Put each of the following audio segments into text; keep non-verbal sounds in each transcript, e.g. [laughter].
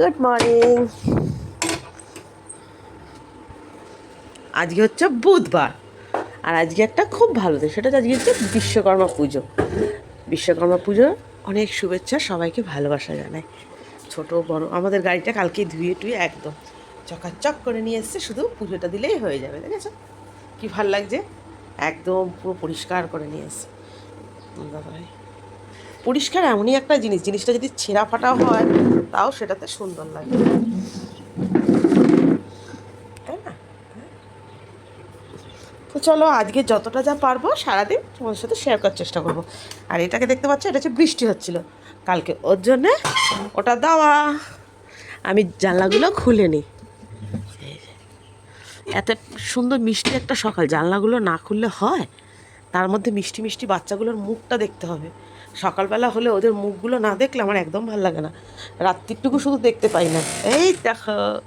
Good morning আজকে হচ্ছে বুধবার, আর আজকে একটা খুব ভালো দিন, সেটা আজকে হচ্ছে বিশ্বকর্মা পুজো। বিশ্বকর্মা পুজো অনেক শুভেচ্ছা, সবাইকে ভালোবাসা জানাই। ছোট, বড়, আমাদের গাড়িটা কালকে ধুয়ে টুয়ে একদম চকাচক করে নিয়ে এসছে, শুধু পুজোটা দিলেই হয়ে যাবে, দেখেছ? কি ভালো লাগছে? একদম পুরো পরিষ্কার করে নিয়ে এসছে। দাদাভাই পরিষ্কার এমনই একটা জিনিস, জিনিসটা যদি ছেঁড়া ফাটা হয়, তাও সেটাতে সুন্দর লাগে। তাই না? তো চলো আজকে যতটা যা পারব সারাদিন তোমাদের সাথে শেয়ার করার চেষ্টা করব। আর এটাকে দেখতে পাচ্ছ, এটা হচ্ছে বৃষ্টি হচ্ছিল। কালকে ওর জন্যে ওটা দেওয়া। আমি জানলাগুলো খুলে নিই এত সুন্দর মিষ্টি একটা সকাল। জানলাগুলো না খুললে হয়? তার মধ্যে মিষ্টি মিষ্টি বাচ্চাগুলোর মুখটা দেখতে হবে। সকালবেলা হলে ওদের মুখগুলো না দেখলে আমার একদম ভালো লাগে না। রাত্রিটুকু শুধু দেখতে পাই না। এই দেখো,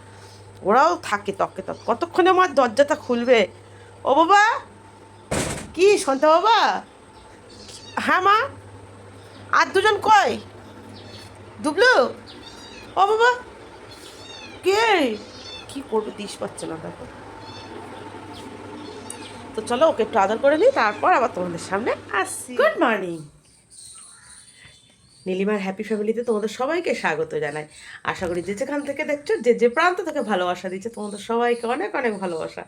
ওরাও থাকে তকে তক। কতক্ষণে আমার দরজাটা খুলবে? ও বাবা! কি সন্তা বাবা? হ্যাঁ মা? আর দুজন কই? দুবলু? ও বাবা! কে? কি করবে, দিস পাচ্ছে না দেখো। তো চলো, ওকে একটু আদর করে নিই, তারপর আবার তোমাদের সামনে আসছি। গুড মর্নিং নীলিমার হ্যাপি ফ্যামিলিতে তোমাদের সবাইকে স্বাগত জানাই। আশা করি যে যেখান থেকে দেখছ, যে যে প্রান্ত থেকে ভালোবাসা দিচ্ছে, তোমাদের সবাইকে অনেক অনেক ভালোবাসা।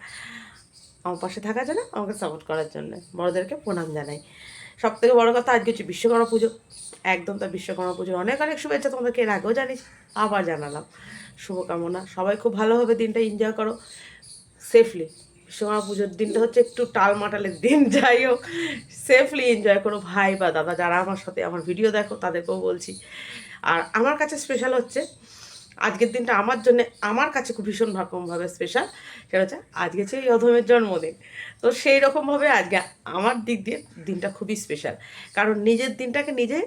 আমার পাশে থাকার জন্য, আমাকে সাপোর্ট করার জন্য বড়োদেরকে প্রণাম জানাই। সব থেকে বড়ো কথা, আজকে হচ্ছে বিশ্বকর্মা পুজো। একদম তার বিশ্বকর্মা পুজোর অনেক অনেক শুভেচ্ছা তোমাদেরকে এর আগেও জানিস, আবার জানালাম। শুভকামনা। সবাই খুব ভালোভাবে দিনটা এনজয় করো। সেফলি বিশ্বকর্মা পুজোর দিনটা হচ্ছে একটু টাল মাটালের দিন, [laughs] যাই হোক সেফলি এনজয় করো ভাই বা দাদা, যারা আমার সাথে আমার ভিডিও দেখো, তাদেরকেও বলছি। আর আমার কাছে স্পেশাল হচ্ছে, আজকের দিনটা আমার জন্য, আমার কাছে খুব ভীষণ রকমভাবে স্পেশাল সেটা হচ্ছে আজকে হচ্ছে এই অধমের জন্মদিন। তো সেই রকমভাবে আজকে আমার দিক দিয়ে দিনটা খুবই স্পেশাল কারণ নিজের দিনটাকে নিজে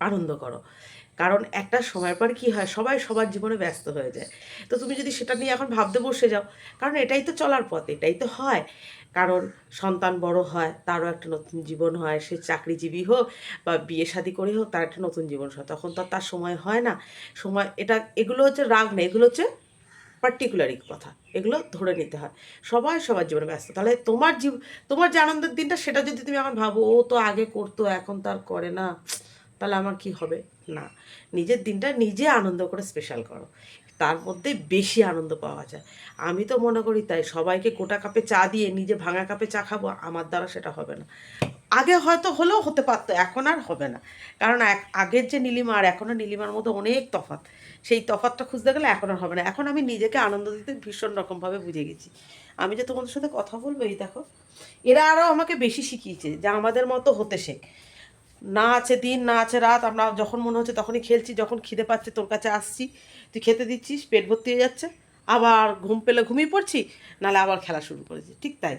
আনন্দ করো। কারণ একটা সময় পর কি হয়? সবাই সবার জীবনে ব্যস্ত হয়ে যায়। তো তুমি যদি সেটা নিয়ে এখন ভাবতে বসে যাও, কারণ এটাই তো চলার পথ, এটাই তো হয়। কারণ সন্তান বড় হয়, তারও একটা নতুন জীবন হয়, সে চাকরিজীবী হোক বা বিয়ে শাদি করে হোক, তার একটা নতুন জীবন হয়। তখন তো তার সময় হয় না। সময়, এটা, এগুলো হচ্ছে রাগ নেই, এগুলো হচ্ছে পার্টিকুলারই কথা। এগুলো ধরে নিতে হয়। সবাই সবার জীবনে ব্যস্ত। তাহলে তোমার জীব, তোমার যে আনন্দের দিনটা, সেটা যদি তুমি এখন ভাবো, ও তো আগে করতো, এখন তার করে না। তাহলে আমার কি হবে? না, নিজের দিনটা নিজে আনন্দ করে স্পেশাল করো। তার মধ্যে বেশি আনন্দ পাওয়া যায়। আমি তো মনে করি তাই, সবাইকে গোটা কাপে চা দিয়ে নিজে ভাঙা কাপে চা খাব, আমার দ্বারা সেটা হবে না। আগে হয়তো হলেও হতে পারতো, এখন আর হবে না। কারণ আগের যে নীলিমা আর এখনও নীলিমার মধ্যে অনেক তফাৎ, সেই তফাৎটা খুঁজতে গেলে এখন আর হবে না। এখন আমি নিজেকে আনন্দ দিতে ভীষণ রকমভাবে বুঝে গেছি। আমি যে তোমাদের সাথে কথা বলব, এই দেখো, এরা আরও আমাকে বেশি শিখিয়েছে যে আমাদের মতো হতে শেখ। না আছে দিন, না আছে রাত, আমরা যখন মনে হচ্ছে তখনই খেলছি, যখন খিদে পাচ্ছে তোর কাছে আসছি। তুই খেতে দিচ্ছিস, পেট ভর্তি হয়ে যাচ্ছে, আবার ঘুম পেলে ঘুমিয়ে পড়ছি নাহলে আবার খেলা শুরু করেছি, ঠিক তাই।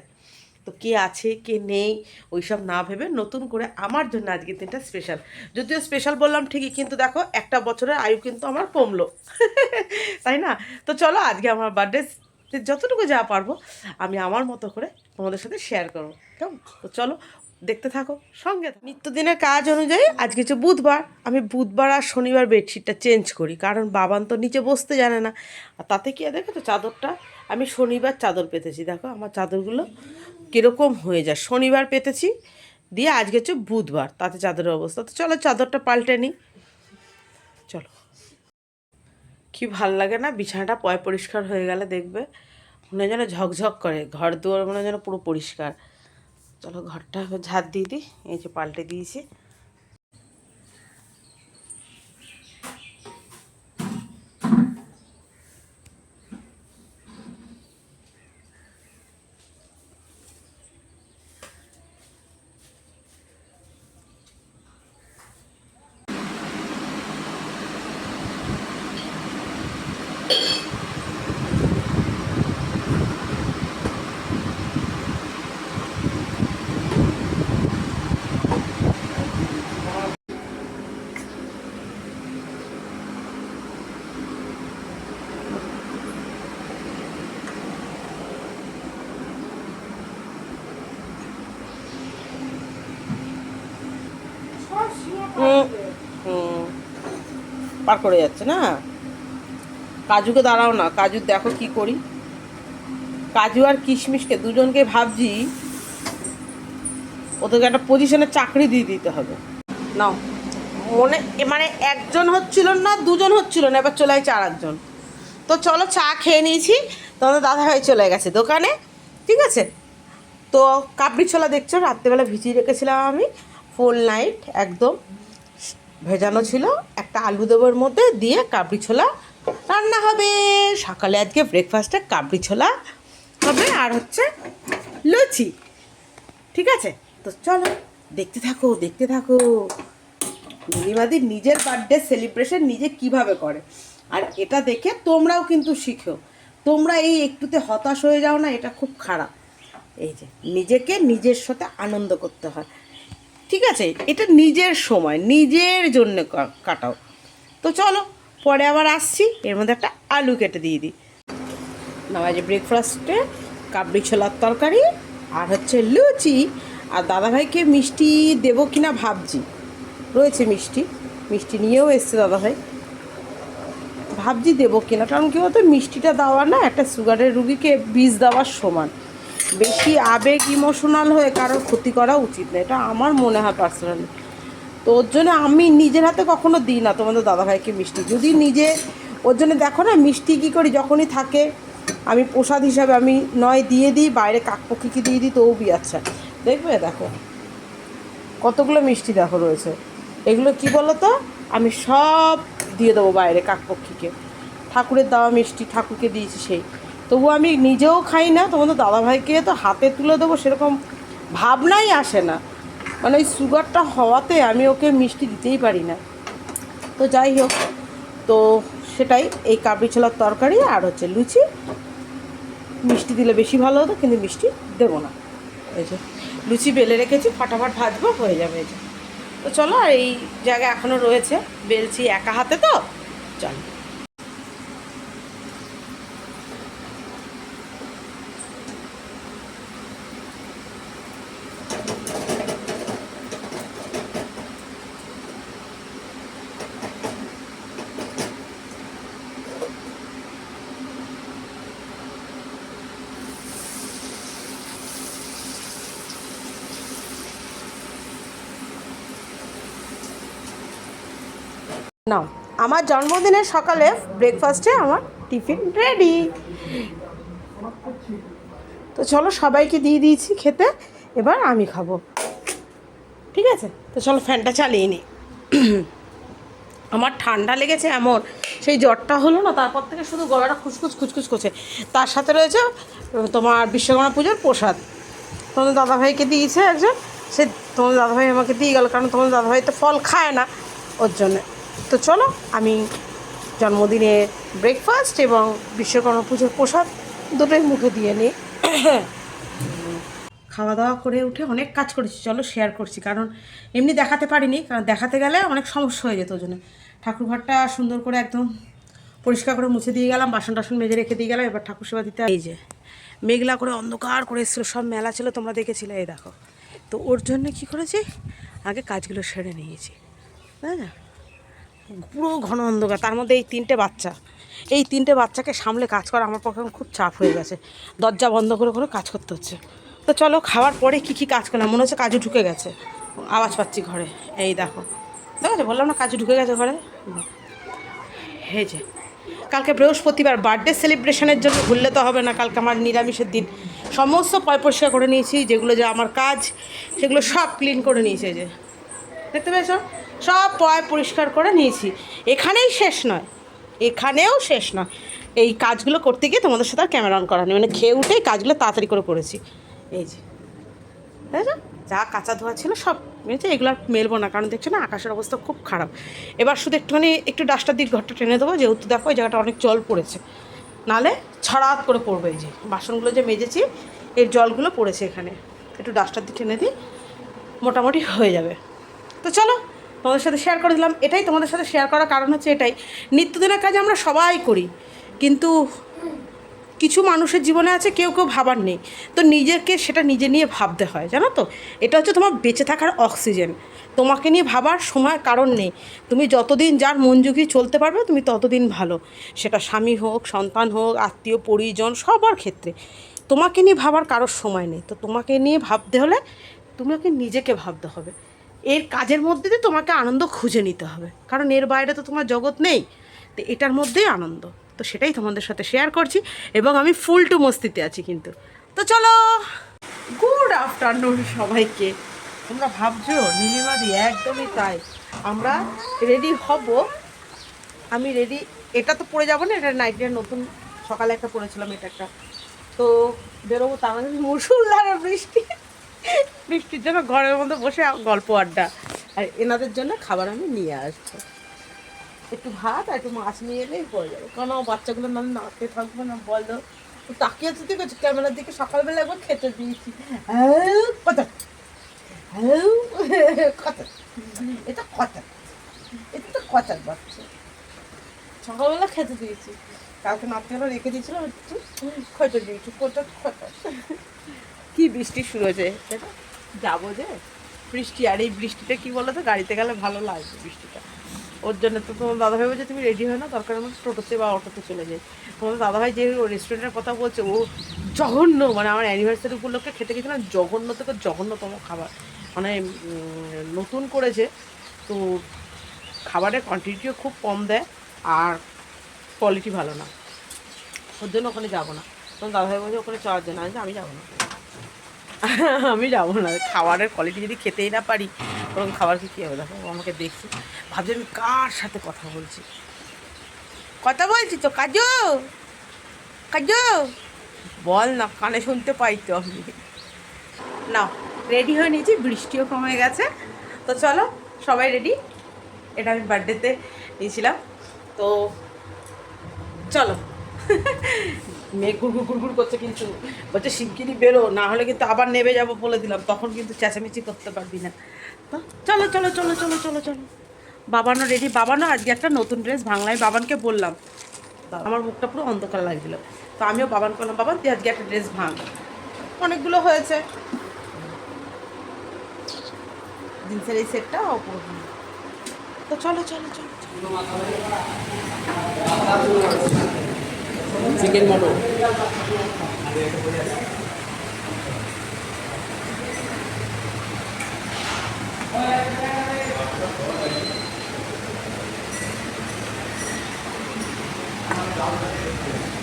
তো কে আছে, কে নেই, ওইসব না ভেবে নতুন করে আমার জন্য আজকের দিনটা স্পেশাল যদিও স্পেশাল বললাম ঠিকই, কিন্তু দেখো, একটা বছরের আয়ু কিন্তু আমার কমলো। [laughs] তাই না? তো চলো, আজকে আমার বার্থডে যতটুকু যা পারব, আমি আমার মতো করে তোমাদের সাথে শেয়ার করব। কেমন? তো চলো দেখতে থাকো, সঙ্গে। নিত্যদিনের কাজ অনুযায়ী আজকে হচ্ছে বুধবার। আমি বুধবার আর শনিবার বেডশিটটা চেঞ্জ করি, কারণ বাবান তো নিচে বসতে জানে না। আর তাতে কি, দেখো তো চাদরটা, আমি শনিবার চাদর পেতেছি, দেখো আমার চাদরগুলো কীরকম হয়ে যায়। শনিবার পেতেছি, দিয়ে আজকে হচ্ছে বুধবার, তাতে চাদরের অবস্থা। তো চলো চাদরটা পাল্টে নিই। চলো। কি ভালো লাগে না, বিছানাটা পয় পরিষ্কার হয়ে গেলে দেখবে, মনে যেন ঝকঝক করে, ঘর দুয়ার মনে যেন পুরো পরিষ্কার। চলো ঘরটা একবার ঝাড় দিয়ে দিই এই যে পাল্টে দিয়েছি হুম হুম পার করে যাচ্ছে না? কাজুকে দাঁড়াও না, কাজু দেখো কি করি। কাজু আর কিশমিশকে দুজনকে ভাবছি ওদেরকে একটা পজিশনে চাকরি দিয়ে দিতে হবে। নাও, মনে মানে একজন হচ্ছিল না, দুজন হচ্ছিল না, এবার চলে আসছে আর একজন তো চলো চা খেয়ে নিয়েছি, তোমাদের দাদা ভাই চলে গেছে দোকানে, ঠিক আছে? তো কাবড়ি ছোলা দেখছ, রাত্রেবেলা ভিজিয়ে রেখেছিলাম আমি ফুল নাইট একদম। ভেজানো ছিল, একটা আলু দেবোর মধ্যে দিয়ে কাবড়ি ছোলা রান্না হবে। সকালে আজকে ব্রেকফাস্টে কাবড়ি ছোলা হবে আর হচ্ছে লুচি। ঠিক আছে? তো চলো, দেখতে থাকো দেখতে থাকো। নীলিমাদি নিজের বার্থডে সেলিব্রেশন নিজে কীভাবে করে। আর এটা দেখে তোমরাও কিন্তু শিখো। তোমরা এই একটুতে হতাশ হয়ে যাও না, এটা খুব খারাপ। এই যে, নিজেকে নিজের সাথে আনন্দ করতে হয়। ঠিক আছে? এটা নিজের সময়, নিজের জন্য কাটাও। তো চলো, পরে আবার আসছি, এর মধ্যে একটা আলু কেটে দিয়ে দিই। না যে ব্রেকফাস্টে কাবলি ছোলার তরকারি আর হচ্ছে লুচি। আর দাদাভাইকে মিষ্টি দেবো কিনা ভাবছি। রয়েছে মিষ্টি মিষ্টি নিয়েও এসছে দাদাভাই। ভাবছি দেবো কিনা, কারণ কি বলতো, মিষ্টিটা দেওয়া না, একটা সুগারের রুগীকে বীজ দেওয়ার সমান। বেশি আবেগ ইমোশনাল হয়ে কারোর ক্ষতি করা উচিত না। এটা আমার মনে হয় পার্সোনালি তো ওর জন্য আমি নিজের হাতে কখনো দিই না তোমাদের দাদাভাইকে মিষ্টি। যদি নিজে, ওর জন্য দেখো না, মিষ্টি কী করি, যখনই থাকে, আমি প্রসাদ হিসাবে আমি নয় দিয়ে দিই, বাইরে কাকপক্ষীকে দিয়ে দিই তবু বি আচ্ছা দেখবে, দেখো। কতগুলো মিষ্টি দেখো রয়েছে। এগুলো কি বলো তো আমি সব দিয়ে দেবো বাইরে কাকপক্ষীকে। ঠাকুরের দেওয়া মিষ্টি, ঠাকুরকে দিয়েছি সেই। তবু আমি নিজেও খাই না তোমাদের দাদাভাইকে তো হাতে তুলে দেবো সেরকম ভাবনাই আসে না। মানে ওই সুগারটা হওয়াতে আমি ওকে মিষ্টি দিতেই পারি না। তো যাই হোক, তো সেটাই এই কাবড়ি ছোলার তরকারি আর হচ্ছে লুচি। মিষ্টি দিলে বেশি ভালো হতো, কিন্তু মিষ্টি দেবো না। এই যে লুচি বেলে রেখেছি, ফটাফট ভাজবো, হয়ে যাবে এই যে। তো চলো, আর এই জায়গা এখনও রয়েছে, বেলছি একা হাতে তো, চলো নাও আমার জন্মদিনের সকালে ব্রেকফাস্টে আমার টিফিন রেডি তো চলো সবাইকে দিয়ে দিয়েছি খেতে, এবার আমি খাব। ঠিক আছে? তো চলো ফ্যানটা চালিয়ে নিই আমার ঠান্ডা লেগেছে এমন, সেই জ্বরটা হলো না, তারপর থেকে শুধু গলাটা খুসখুস খুচখুচ করছে। তার সাথে রয়েছে তোমার বিশ্বকর্মা পুজোর প্রসাদ। তোমাদের দাদাভাইকে দিয়েছে একজন, সে তোমাদের দাদাভাই আমাকে দিয়ে গেল, কারণ তোমাদের দাদাভাই তো ফল খায় না, ওর জন্যে। তো চলো, আমি জন্মদিনে ব্রেকফাস্ট এবং বিশ্বকর্মা পুজোর প্রসাদ দুটোই মুখে দিয়ে নিই। খাওয়া দাওয়া করে উঠে অনেক কাজ করেছি, চলো শেয়ার করছি। কারণ এমনি দেখাতে পারিনি, কারণ দেখাতে গেলে অনেক সমস্যা হয়ে যেত ওই জন্য। ঠাকুর ঘরটা সুন্দর করে একদম পরিষ্কার করে মুছে দিয়ে গেলাম, বাসন টাসন মেজে রেখে দিয়ে গেলাম, এবার ঠাকুর সেবা দিতে এই যে, মেঘলা করে অন্ধকার করে এসেছিল, সব মেলা ছিল, তোমরা দেখেছিলে, এই দেখো। তো ওর জন্য কি করেছি? আগে কাজগুলো সেরে নিয়েছি, তাই না? পুরো ঘন অন্ধকার, তার মধ্যে এই তিনটে বাচ্চা। এই তিনটে বাচ্চাকে সামলে কাজ করা আমার পক্ষে খুব চাপ হয়ে গেছে। দরজা বন্ধ করে করে কাজ করতে হচ্ছে। তো চলো, খাওয়ার পরে কি কি কাজ করলাম? মনে হচ্ছে কাজু ঢুকে গেছে। আওয়াজ পাচ্ছি ঘরে। এই দেখো। দেখো বললাম না কাজু ঢুকে গেছে ঘরে? এই যে। কালকে বৃহস্পতিবার বার্থডে সেলিব্রেশনের জন্য ভুললে তো হবে না, কালকে আমার নিরামিষের দিন। সমস্ত পয় পরিষ্কার করে নিয়েছি, যেগুলো যে আমার কাজ, সেগুলো সব ক্লিন করে নিয়েছে যে। দেখতে পেয়েছ? সব পয় পরিষ্কার করে নিয়েছি। এখানেই শেষ নয়। এখানেও শেষ নয়। এই কাজগুলো করতে গিয়ে তোমাদের সাথে আর ক্যামেরা অন নেই। মানে খেয়ে উঠেই কাজগুলো তাড়াতাড়ি করে করেছি। এই যে। বুঝেছ যা কাঁচা ধোয়া ছিল সব মেয়েছে এগুলো আর মেলবো না। কারণ দেখছ না, আকাশের অবস্থা খুব খারাপ। এবার শুধু একটুখানি একটু ডাস্টার দিক ঘরটা টেনে দেবো। যেহেতু দেখো এই জায়গাটা অনেক জল পড়েছে। নালে ছড়াত করে পড়বে এই যে। বাসনগুলো যে মেজেছি, এর জলগুলো পড়েছে এখানে। একটু ডাস্টার দিয়ে টেনে দিই। মোটামুটি হয়ে যাবে। তো চলো তোমাদের সাথে শেয়ার করে দিলাম। এটাই তোমাদের সাথে শেয়ার করার কারণ হচ্ছে এটাই। নিত্যদিনের কাজ আমরা সবাই করি, কিন্তু কিছু মানুষের জীবনে আছে, কেউ কেউ ভাবার নেই। তো নিজেকে সেটা নিজে নিয়ে ভাবতে হয়, জানো তো? এটা হচ্ছে তোমার বেঁচে থাকার অক্সিজেন তোমাকে নিয়ে ভাবার সময় কারণ নেই। তুমি যতদিন যার মন চলতে পারবে, তুমি ততদিন ভালো। সেটা স্বামী হোক, সন্তান হোক, আত্মীয়, পরিজন, সবার ক্ষেত্রে। তোমাকে নিয়ে ভাবার কারোর সময় নেই। তো তোমাকে নিয়ে ভাবতে হলে তোমাকে নিজেকে ভাবতে হবে। এর কাজের মধ্যে দিয়ে তোমাকে আনন্দ খুঁজে নিতে হবে। কারণ এর বাইরে তো তোমার জগৎ নেই। তো এটার মধ্যেই আনন্দ। তো সেটাই তোমাদের সাথে শেয়ার করছি এবং আমি ফুল টু মস্তিতে আছি কিন্তু। তো চলো! গুড আফটারনুন সবাইকে। তোমরা ভাবছ নীলিমাদি একদমই তাই। আমরা রেডি হব। আমি রেডি এটা তো পরে যাব না, এটা নাইটের নতুন সকালে একটা পরেছিলাম এটা একটা। তো বেরোবো তার মধ্যে মুসুলধারে বৃষ্টি। বৃষ্টির জন্য ঘরের মধ্যে বসে গল্প আড্ডা। আর এনাদের জন্য খাবার আমি নিয়ে আসব একটু ভাত আর একটু মাছ নিয়ে এলেই পড়ে যাবে। কারণ আমার বাচ্চাগুলো না না খেয়ে থাকবে না বলো? তাকিয়ে তো ঠিক আছে? ক্যামেরার দিকে সকালবেলা একবার খেতে দিয়েছি। হ্যাঁ, কথা। হ্যাঁ, এটা কথা। এটা তো কথার বাচ্চা। সকালবেলা খেতে দিয়েছি। কালকে নাতিরা রেখে দিয়েছিলাম একটু। খেতে দিয়েছি কোটা খটা কি বৃষ্টি শুরু হয়েছে? যাব যে। বৃষ্টি, আর এই বৃষ্টিটা কি বলো তো গাড়িতে গেলে ভালো লাগবে বৃষ্টিটা। ওর জন্য তো তোমার দাদাভাই বলছে, তুমি রেডি হয় না দরকার আমার টোটোতে বা অটোতে চলে যাই তোমার দাদাভাই যে রেস্টুরেন্টের কথা বলছে, ও জঘন্য মানে আমার অ্যানিভার্সারি উপলক্ষে খেতে গেছিলাম, জঘন্য থেকে জঘন্যতম খাবার। মানে নতুন করেছে, তো খাবারের কোয়ান্টিটিও খুব কম দেয়, আর কোয়ালিটি ভালো না। ওর জন্য ওখানে যাব না। তখন দাদাভাই বলছে, ওখানে যাওয়ার জন্য। আমি যাব না। আমি যাব না। খাবারের কোয়ালিটি যদি খেতেই না পারি ওরকম খাবার কি হবে। দেখো আমাকে দেখছি। ভাবছি আমি কার সাথে কথা বলছি? কথা বলছি তো, কাজু! কাজু! বল না, কানে শুনতে পাই তো আমি। না রেডি হয়ে নিয়েছি, বৃষ্টিও কমে গেছে। তো চলো, সবাই রেডি এটা আমি বার্থডেতে নিয়েছিলাম। তো চলো। মেঘ গুড়গুড় গুড় করছে কিন্তু। বলছে, শিগগিরই বেরো, না হলে কিন্তু আবার নেবে যাব বলে দিলাম। তখন কিন্তু চেঁচামেচি করতে পারবি না। তো চলো চলো চলো চলো চলো চলো। বাবানও রেডি বাবানও আজকে একটা নতুন ড্রেস বাংলায় বাবানকে বললাম। আমার মুখটা পুরো অন্ধকার লাগছিল তো আমিও বাবান করলাম বাবান, তুই আজকে একটা ড্রেস ভাঙ। অনেকগুলো হয়েছে। জিন্সের এই সেটটা তো চলো চলো চলো। চিকেন মটন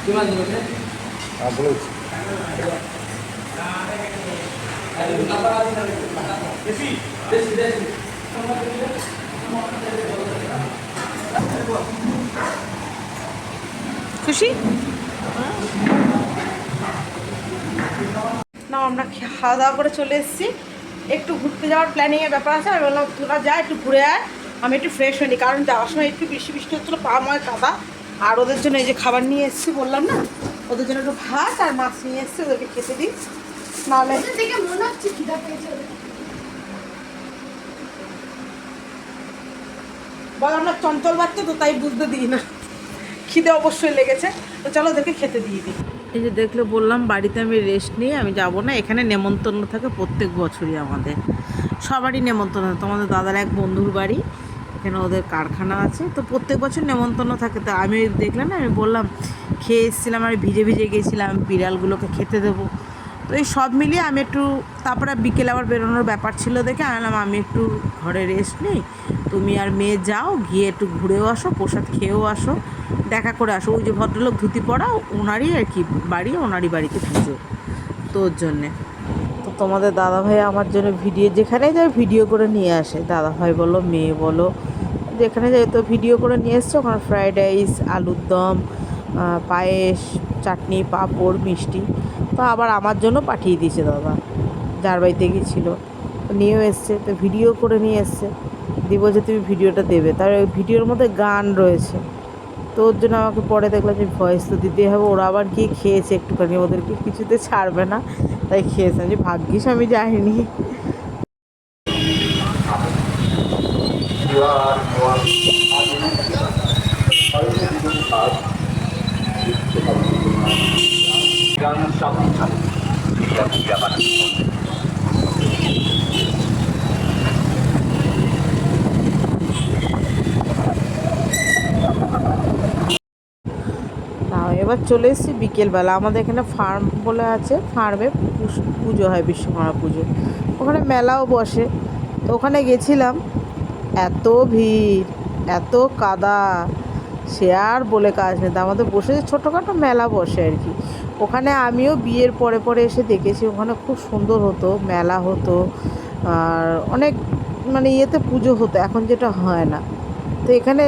কি মাছ বলছে খুশি না আমরা খে- খাওয়া দাওয়া করে চলে এসেছি। একটু ঘুরতে যাওয়ার প্ল্যানিংয়ের ব্যাপার আছে আমি বললাম তোরা যা একটু ঘুরে আয়। আমি একটু ফ্রেশ হইনি কারণ যাওয়ার সময় একটু বৃষ্টি বৃষ্টি হচ্ছিল পা ময় কাদা। আর ওদের জন্য এই যে খাবার নিয়ে এসেছি বললাম না ওদের জন্য একটু ভাত আর মাছ নিয়ে এসেছি ওদেরকে খেতে দিই। নাহলে মনে হচ্ছে খিদা পেয়েছে বল আমরা চঞ্চল বাচ্চা তো তাই বুঝতে দিই না। খিদে অবশ্যই লেগেছে। তো চলো ওদেরকে খেতে দিয়ে দিই। এই যে দেখলে বললাম, বাড়িতে আমি রেস্ট নিয়ে আমি যাব না। এখানে নেমন্তন্ন থাকে প্রত্যেক বছরই আমাদের। সবারই নেমন্তন্ন। তোমাদের দাদার এক বন্ধুর বাড়ি। এখানে ওদের কারখানা আছে। তো প্রত্যেক বছর নেমন্তন্ন থাকে। তো আমি দেখলাম না, আমি বললাম, খেয়ে এসেছিলাম, আমি ভিজে ভিজে গেছিলাম। বিড়ালগুলোকে খেতে দেবো। তো এই সব মিলিয়ে আমি একটু, তারপরে বিকেলে আবার বেরোনোর ব্যাপার ছিল দেখে আমি বললাম আমি একটু ঘরে রেস্ট নিই। তুমি আর মেয়ে যাও, গিয়ে একটু ঘুরেও আসো, প্রসাদ খেয়েও আসো, দেখা করে আসো। ওই যে ভদ্রলোক ধুতি পড়া ওনারই আর কি বাড়ি, ওনারই বাড়িতে পুজো তো ওর জন্যে। তো তোমাদের দাদাভাই আমার জন্য ভিডিও, যেখানে যায় ভিডিও করে নিয়ে আসে। দাদাভাই বলো, মেয়ে বলো, যেখানে যাই তো ভিডিও করে নিয়ে এসছে। ওখানে ফ্রাইড রাইস, আলুর দম পায়েস, চাটনি, পাঁপড়, মিষ্টি। তো আবার আমার জন্য পাঠিয়ে দিয়েছে দাদা। যার বাড়িতে গিয়েছিল নিয়েও এসছে, তো ভিডিও করে নিয়ে এসছে। দিয়ে বলছে তুমি ভিডিওটা দেবে। তার ভিডিওর মধ্যে গান রয়েছে। তো ওর জন্য আমাকে পরে দেখলাম যে ভয়েস তো দিতে হবে। ওরা আবার গিয়ে খেয়েছে একটুখানি ওদেরকে কিছুতে ছাড়বে না। তাই খেয়েছে। যে ভাগ্যিস আমি যাইনি। You গান এবার চলে এসেছি বিকেলবেলা। আমাদের এখানে ফার্ম বলে আছে ফার্মে পুজো হয় বিশ্বকর্মা পুজো। ওখানে মেলাও বসে। তো ওখানে গেছিলাম। এত ভিড়, এত কাদা। সে আর বলে কাজ নেই। আমাদের বসে ছোটোখাটো মেলা বসে আর কি। ওখানে আমিও বিয়ের পরে পরে এসে দেখেছি, ওখানে খুব সুন্দর হতো, মেলা হতো। আর অনেক মানে ইয়েতে পুজো হতো, এখন যেটা হয় না। তো এখানে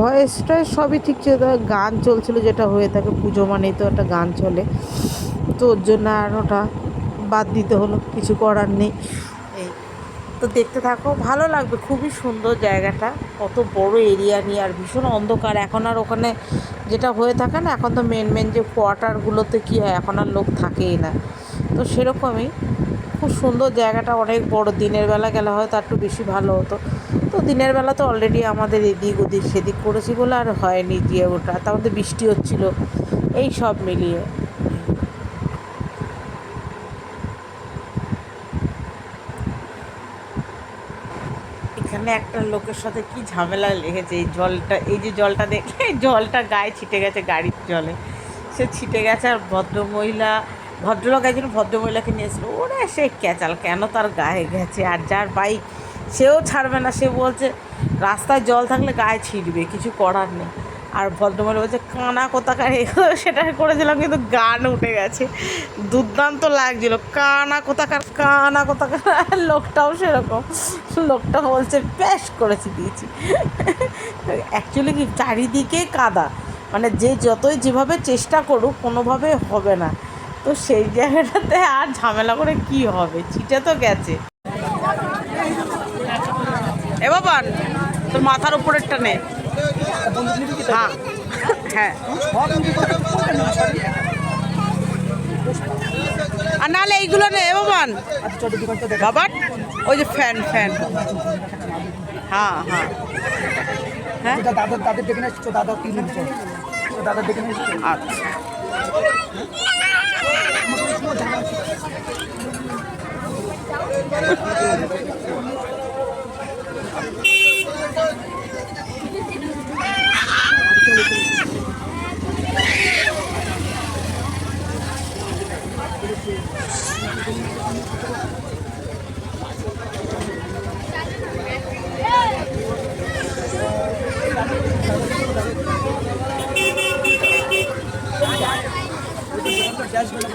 ভয়েস টয়েস সবই ঠিক ছিল গান চলছিল যেটা হয়ে থাকে, পুজো মানেই তো একটা গান চলে। তো ওর জন্য আর ওটা বাদ দিতে হলো, কিছু করার নেই। তো দেখতে থাকো, ভালো লাগবে, খুবই সুন্দর জায়গাটা। কত বড় এরিয়া নিয়ে, আর ভীষণ অন্ধকার। এখন আর ওখানে যেটা হয়ে থাকে না, এখন তো মেন মেন যে কোয়ার্টারগুলোতে কী হয়, এখন আর লোক থাকেই না। তো সেরকমই, খুব সুন্দর জায়গাটা, অনেক বড়। দিনের বেলা গেলে হয়তো একটু বেশি ভালো হতো। তো দিনের বেলা তো অলরেডি আমাদের এদিক ওদিক, সেদিক করেছি বলে আর হয়নি গিয়ে ওটা। তার মধ্যে বৃষ্টি হচ্ছিল, এই সব মিলিয়ে। এখানে একটা লোকের সাথে কি ঝামেলা লেগেছে, এই জলটা, এই যে জলটা দেখে [laughs] জলটা গায়ে ছিটে গেছে গাড়ির জলে। সে ছিটে গেছে আর ভদ্রমহিলা, ভদ্রলোক একজন ভদ্রমহিলাকে নিয়ে এসেছিল ওরে সে ক্যাচাল, কেন তার গায়ে গেছে? আর যার বাইক, সেও ছাড়বে না। সে বলছে, রাস্তায় জল থাকলে গায়ে ছিটবে, কিছু করার নেই। আর ভদ্রমহিলা বলছে, কানা কোথাকার? সেটা করেছিলাম, কিন্তু গান উঠে গেছে। দুর্দান্ত লাগছিল। কানা কোথাকার কানা কোথাকার? লোকটাও সেরকম। লোকটা বলছে, বেশ করেছি, দিয়েছি। অ্যাকচুয়ালি কি, চারিদিকে কাদা। মানে যে যতই যেভাবে চেষ্টা করুক, কোনোভাবে হবে না। তো সেই জায়গাটাতে আর ঝামেলা করে কি হবে? ছিটে তো গেছে। এ বাবান তোর মাথার উপরেরটা নে। হ্যাঁ। হ্যাঁ। আর নাহলে এইগুলো নে বাবান বাবান ওই যে ফ্যান ফ্যান। হ্যাঁ হ্যাঁ। হ্যাঁ? যেটা দাদার দেখে নিচ্ছ দাদা তিন দাদার দেখে নিচ্ছ আচ্ছা। Gracias.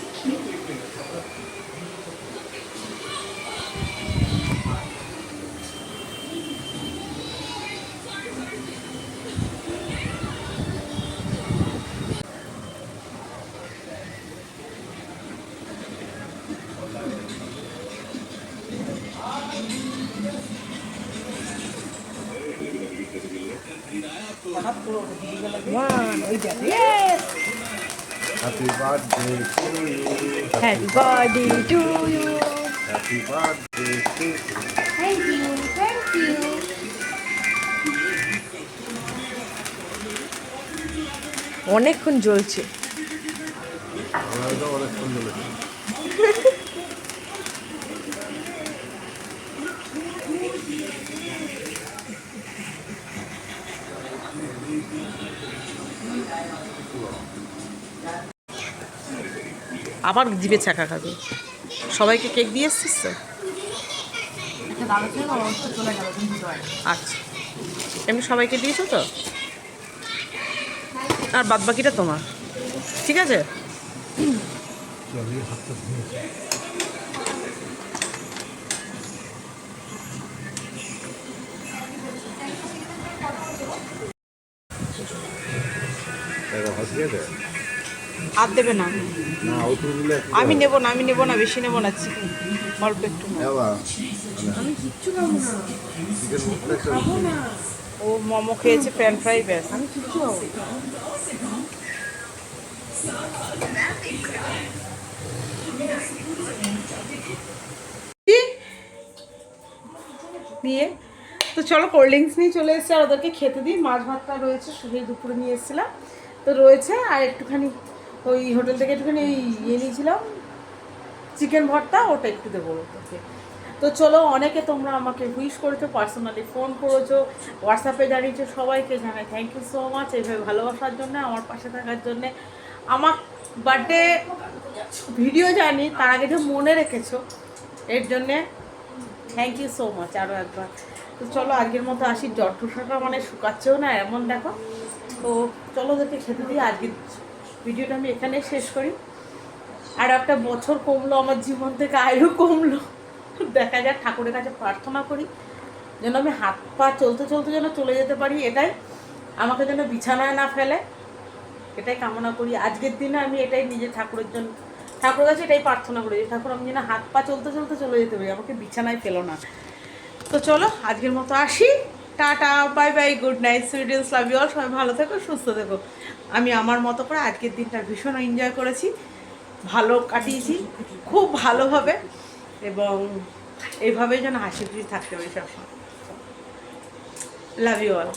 Happy birthday to you Happy birthday to you. Thank you thank you অনেকক্ষণ জ্বলছে। অনেকক্ষণ আবার জিভে ছাকা খাবে। সবাইকে কেক দিয়ে এসছিস তো? আচ্ছা। এমনি সবাইকে দিয়েছ তো? আর বাদ বাকিটা তোমার। ঠিক আছে? এটা হাসি আছে? আর দেবে না। আমি নেব না আমি নেব না বেশি নেব না চিকেন অল্প একটু। ও মোমো খেয়েছে ফ্রেঞ্চ ফ্রাই ব্যাস। আমি কিচ্ছু নিয়ে? তো চলো কোল্ড ড্রিঙ্কস নিয়ে চলে এসেছে আর ওদেরকে খেতে দিই। মাছ ভাতটা রয়েছে সেই দুপুরে নিয়ে এসেছিলাম। তো রয়েছে আর একটুখানি ওই হোটেল থেকে একটুখানি ইয়ে নিয়েছিলাম। চিকেন ভর্তা, ওটা একটু দেবো ওকে। তো চলো, অনেকে তোমরা আমাকে উইশ করেছ পার্সোনালি ফোন করেছ হোয়াটসঅ্যাপে জানিয়েছো, সবাইকে জানাই থ্যাংক ইউ সো মাচ এইভাবে ভালোবাসার জন্য, আমার পাশে থাকার জন্যে। আমার বার্থডে ভিডিও জানি, তার আগে যে মনে রেখেছো, এর জন্যে থ্যাংক ইউ সো মাচ আরও একবার। তো চলো আজকের মতো আসি জট মানে শুকাচ্ছেও না, এমন দেখো। তো চলো, ওদেরকে খেতে দিই আজকের ভিডিওটা আমি এখানে শেষ করি। আর একটা বছর কমলো, আমার জীবন থেকে আয়ু কমলো। দেখা যাক, ঠাকুরের কাছে প্রার্থনা করি, যেন আমি হাত পা চলতে চলতে যেন চলে যেতে পারি, এটাই আমাকে যেন বিছানায় না ফেলে। এটাই কামনা করি। আজকের দিনে আমি এটাই নিজের ঠাকুরের জন্য, ঠাকুরের কাছে এটাই প্রার্থনা করি যে, ঠাকুর, আমি যেন হাত পা চলতে চলতে চলে যেতে পারি, আমাকে বিছানায় ফেলো না। তো চলো, আজকের মতো আসি। Tata, bye bye, good night sweet dreams love you all. সবাই ভালো থেকো, সুস্থ থেকো। আমি আমার মতো করে আজকের দিনটা ভীষণ এনজয় করেছি। ভালো কাটিয়েছি, খুব ভালোভাবে এবং এইভাবেই যেন হাসি খুশি থাকতে হবে সবসময়। লাভ ইউ অল